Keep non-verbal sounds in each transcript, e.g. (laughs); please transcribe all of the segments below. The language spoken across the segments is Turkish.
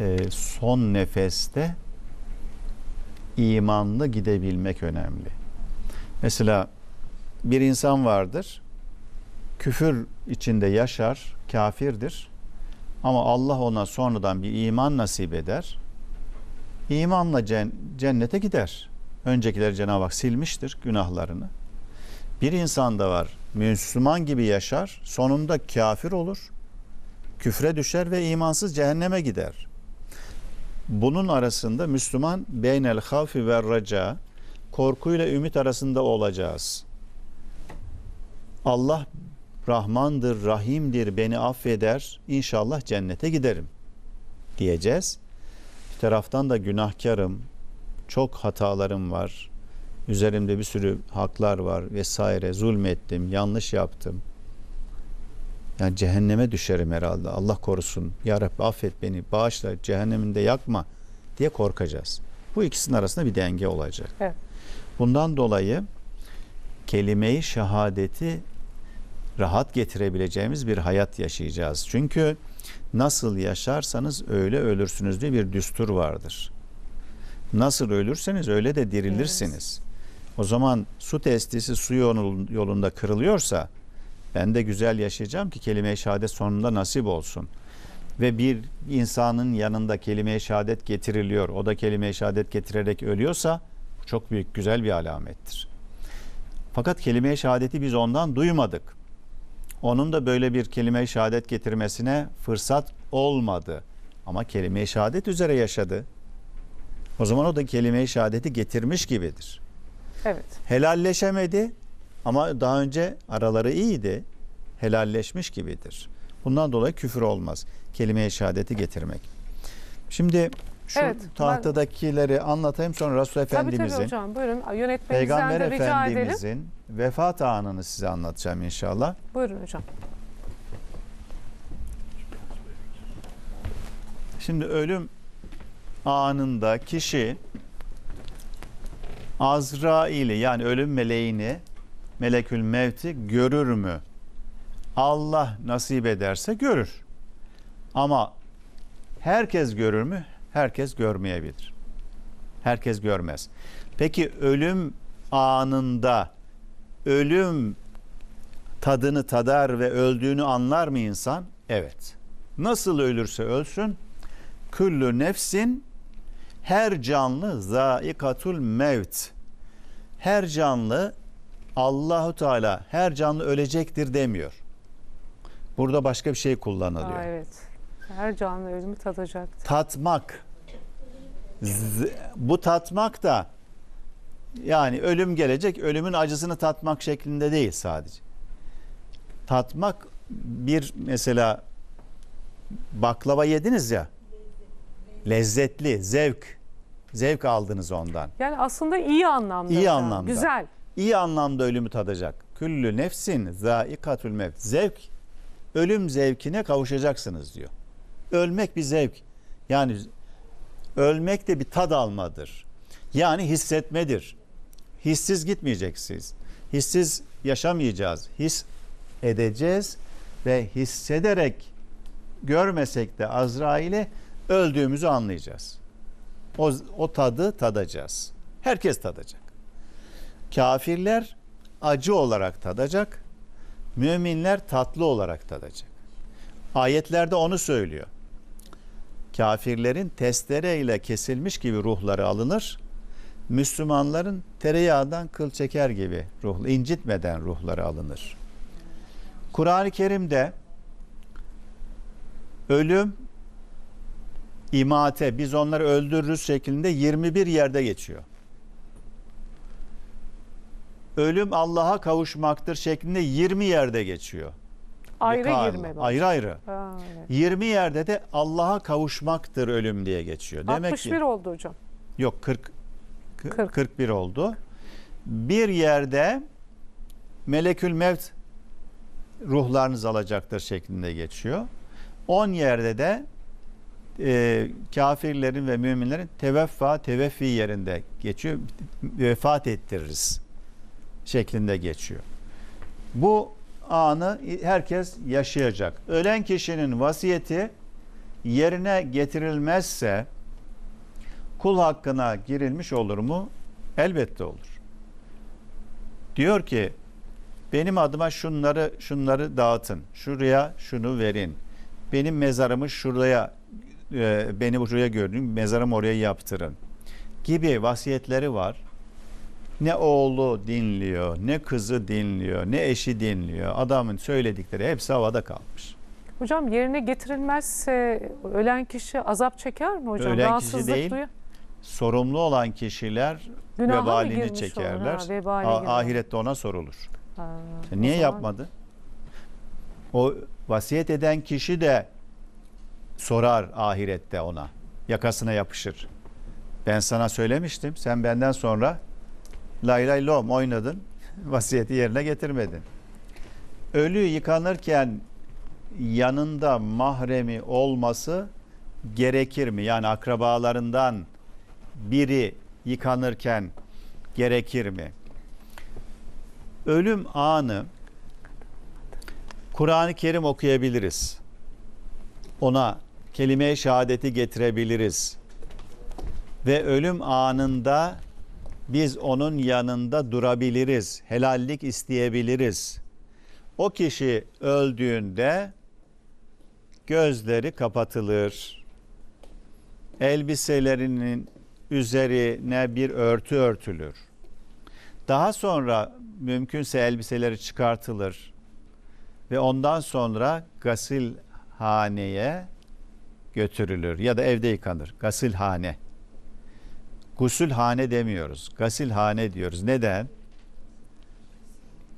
e, son nefeste imanlı gidebilmek önemli. Mesela bir insan vardır, küfür içinde yaşar, kafirdir. Ama Allah ona sonradan bir iman nasip eder. İmanla cen- cennete gider. Öncekileri Cenab-ı Hak silmiştir günahlarını. Bir insan da var, Müslüman gibi yaşar, sonunda kafir olur, küfre düşer ve imansız cehenneme gider. Bunun arasında Müslüman beynel havfi ve raca, korkuyla ümit arasında olacağız. Allah Rahmandır, Rahimdir, beni affeder, inşallah cennete giderim diyeceğiz. Bir taraftan da günahkarım, çok hatalarım var, üzerimde bir sürü haklar var vesaire, zulmettim, yanlış yaptım. Yani cehenneme düşerim herhalde, Allah korusun, Ya Rabbi affet beni, bağışla, cehenneminde yakma diye korkacağız. Bu ikisinin arasında bir denge olacak. Evet. Bundan dolayı kelime-i şehadeti rahat getirebileceğimiz bir hayat yaşayacağız. Çünkü nasıl yaşarsanız öyle ölürsünüz diye bir düstur vardır. Nasıl ölürseniz öyle de dirilirsiniz. O zaman su testisi su yolun- yolunda kırılıyorsa ben de güzel yaşayacağım ki kelime-i şehadet sonunda nasip olsun. Ve bir insanın yanında kelime-i şehadet getiriliyor. O da kelime-i şehadet getirerek ölüyorsa çok büyük güzel bir alamettir. Fakat kelime-i şehadeti biz ondan duymadık. Onun da böyle bir kelime-i şehadet getirmesine fırsat olmadı. Ama kelime-i şehadet üzere yaşadı. O zaman o da kelime-i şehadeti getirmiş gibidir. Evet. Helalleşemedi ama daha önce araları iyiydi. Helalleşmiş gibidir. Bundan dolayı küfür olmaz. Kelime-i şehadeti getirmek. Şimdi şu Evet, ben- tahtadakileri anlatayım sonra Resul Tabii tabii Efendimizin hocam. Buyurun. Peygamber rica edelim. Efendimizin vefat anını size anlatacağım inşallah. Buyurun hocam. Şimdi ölüm anında kişi Azrail'i yani ölüm meleğini melekül mevti görür mü? Allah nasip ederse görür. Ama herkes görür mü? Herkes görmeyebilir. Herkes görmez. Peki ölüm anında ölüm tadını tadar ve öldüğünü anlar mı insan? Evet. Nasıl ölürse ölsün Küllü nefsin her canlı zaikatul mevt. Her canlı Allahu Teala her canlı ölecektir demiyor. Burada başka bir şey kullanılıyor. Aa, evet. Her canlı ölümü tadacaktır. Tatmak. Z- bu tatmak da yani ölüm gelecek, ölümün acısını tatmak şeklinde değil sadece. Tatmak bir mesela baklava yediniz ya. Lezzetli, zevk. Zevk aldınız ondan. Yani aslında iyi anlamda. İyi anlamda. Güzel. İyi anlamda ölümü tadacak. Küllü nefsin zaikatul mevt. Zevk, ölüm zevkine kavuşacaksınız diyor. Ölmek bir zevk. Yani ölmek de bir tad almadır. Yani hissetmedir. Hissiz gitmeyeceksiniz. Hissiz yaşamayacağız. His edeceğiz ve hissederek görmesek de Azrail'i öldüğümüzü anlayacağız. O, o tadı tadacağız. Herkes tadacak. Kafirler acı olarak tadacak. Müminler tatlı olarak tadacak. Ayetlerde onu söylüyor. Kafirlerin testereyle kesilmiş gibi ruhları alınır. Müslümanların tereyağından kıl çeker gibi ruhlu, incitmeden ruhları alınır. Kur'an-ı Kerim'de ölüm, imate, biz onları öldürürüz şeklinde 21 yerde geçiyor. Ölüm Allah'a kavuşmaktır şeklinde 20 yerde geçiyor. Ayrı Liqa girme. Allah. bak. Ayrı ayrı. Ha, evet. 20 yerde de Allah'a kavuşmaktır ölüm diye geçiyor. Demek 61 ki oldu hocam. yok 40 Kırk. 41 oldu. Bir yerde melekül mevt ruhlarınız alacaktır şeklinde geçiyor. 10 yerde de e, kafirlerin ve müminlerin teveffa teveffi yerinde geçiyor. Vefat ettiririz şeklinde geçiyor. Bu anı herkes yaşayacak. Ölen kişinin vasiyeti yerine getirilmezse kul hakkına girilmiş olur mu? Elbette olur. Diyor ki benim adıma şunları şunları dağıtın. Şuraya şunu verin. Benim mezarımı şuraya e, beni buraya gördüğüm mezarım oraya yaptırın gibi vasiyetleri var. Ne oğlu dinliyor, ne kızı dinliyor, ne eşi dinliyor. Adamın söyledikleri hepsi havada kalmış. Hocam yerine getirilmezse ölen kişi azap çeker mi hocam? Ölen kişi değil, duyuyor. Sorumlu olan kişiler Günaha vebalini çekerler. Ha, girer. ahirette ona sorulur. Ha, o niye zaman- yapmadı? O vasiyet eden kişi de sorar ahirette ona. Yakasına yapışır. Ben sana söylemiştim. Sen benden sonra lay lay lom oynadın. Vasiyeti yerine getirmedin. Ölü yıkanırken yanında mahremi olması gerekir mi? Yani akrabalarından biri yıkanırken gerekir mi? Ölüm anı Kur'an-ı Kerim okuyabiliriz. Ona kelime-i şehadeti getirebiliriz. Ve ölüm anında biz onun yanında durabiliriz. Helallik isteyebiliriz. O kişi öldüğünde gözleri kapatılır. Elbiselerinin üzerine bir örtü örtülür. Daha sonra mümkünse elbiseleri çıkartılır ve ondan sonra gasilhaneye götürülür ya da evde yıkanır. Gasilhane. Gusülhane demiyoruz. Gasilhane diyoruz. Neden?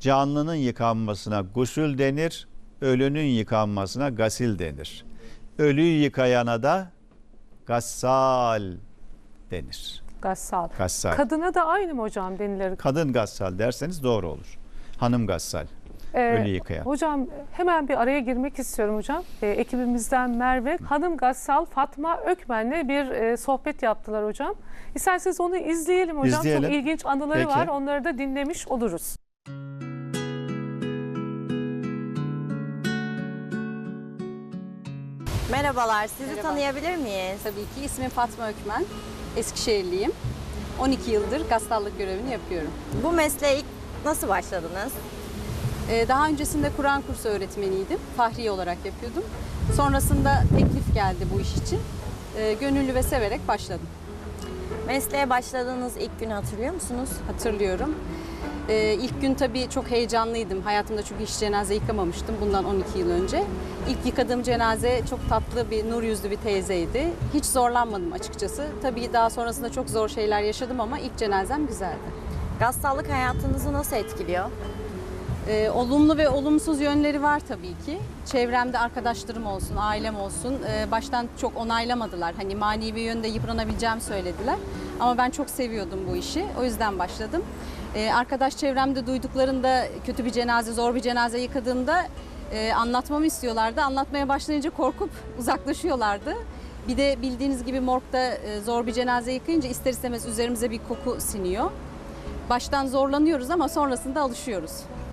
Canlının yıkanmasına gusül denir, ölünün yıkanmasına gasil denir. Ölüyü yıkayana da gassal denir. Gassal. Gassal. Kadına da aynı mı hocam denilir? Kadın gassal derseniz doğru olur. Hanım gassal. Ee, Ölü yıkayan. Hocam hemen bir araya girmek istiyorum hocam. Ee, ekibimizden Merve, Hanım Gassal, Fatma Ökmen'le bir e, sohbet yaptılar hocam. İsterseniz onu izleyelim hocam. İzleyelim. Çok ilginç anıları Peki. var. Onları da dinlemiş oluruz. Merhabalar, sizi Merhaba. tanıyabilir miyiz? Tabii ki ismim Fatma Ökmen. Eskişehirliyim. 12 yıldır gazetallık görevini yapıyorum. Bu mesleğe ilk nasıl başladınız? Ee, daha öncesinde Kur'an kursu öğretmeniydim. Fahri olarak yapıyordum. Sonrasında teklif geldi bu iş için. Ee, gönüllü ve severek başladım. Mesleğe başladığınız ilk günü hatırlıyor musunuz? Hatırlıyorum. Ee, ilk gün tabii çok heyecanlıydım. Hayatımda çünkü hiç cenaze yıkamamıştım bundan 12 yıl önce. İlk yıkadığım cenaze çok tatlı bir nur yüzlü bir teyzeydi. Hiç zorlanmadım açıkçası. Tabii daha sonrasında çok zor şeyler yaşadım ama ilk cenazem güzeldi. Gazetallık hayatınızı nasıl etkiliyor? Ee, olumlu ve olumsuz yönleri var tabii ki. Çevremde arkadaşlarım olsun, ailem olsun e, baştan çok onaylamadılar. Hani manevi yönde yıpranabileceğimi söylediler. Ama ben çok seviyordum bu işi. O yüzden başladım. Ee, arkadaş çevremde duyduklarında kötü bir cenaze, zor bir cenaze yıkadığımda e, anlatmamı istiyorlardı. Anlatmaya başlayınca korkup (laughs) uzaklaşıyorlardı. Bir de bildiğiniz gibi morgda e, zor bir cenaze yıkayınca ister istemez üzerimize bir koku siniyor. Baştan zorlanıyoruz ama sonrasında alışıyoruz.